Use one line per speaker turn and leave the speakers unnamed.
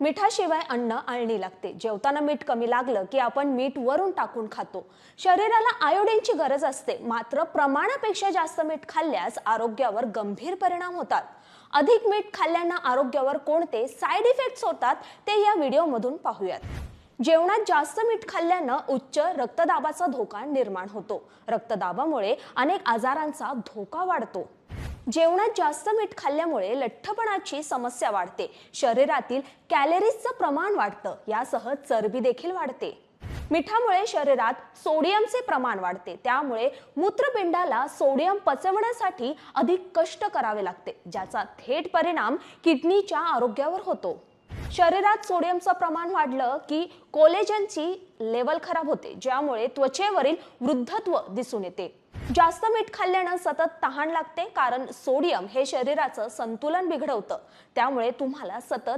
मिठाशिवाय अन्न आळणी लागते. जेवताना मीठ कमी लागलं की आपण मीठ वरून टाकून खातो. शरीराला आयोडीनची गरज असते. मात्र प्रमाणापेक्षा जास्त मीठ खाल्ल्यास आरोग्यावर गंभीर परिणाम होतात. अधिक मीठ खाल्ल्यानं आरोग्यावर कोणते साईड इफेक्ट्स होतात ते या व्हिडिओमधून पाहूयात. जेवणात जास्त मीठ खाल्ल्यानं उच्च रक्तदाबाचा धोका निर्माण होतो. रक्तदाबामुळे अनेक आजारांचा धोका वाढतो. जेवणात जास्त मीठ खाल्ल्यामुळे लठ्ठपणाची समस्या वाढते. शरीरातील कॅलरीजचं प्रमाण वाढतं. यासह चरबी देखील वाढते. मिठामुळे शरीरात सोडियमचे प्रमाण वाढते. त्यामुळे मूत्रपिंडाला सोडियम पचवण्यासाठी अधिक कष्ट करावे लागते ज्याचा थेट परिणाम किडनीच्या आरोग्यावर होतो. शरीरात सोडियमचं प्रमाण वाढलं की कोलेजनची लेवल खराब होते ज्यामुळे त्वचेवरील वृद्धत्व दिसून येते. जास्त मीठ खाल्ल्यानं सतत तहान लागते कारण सोडियम हे शरीराचं संतुलन बिघडवतं. त्यामुळे तुम्हाला सतत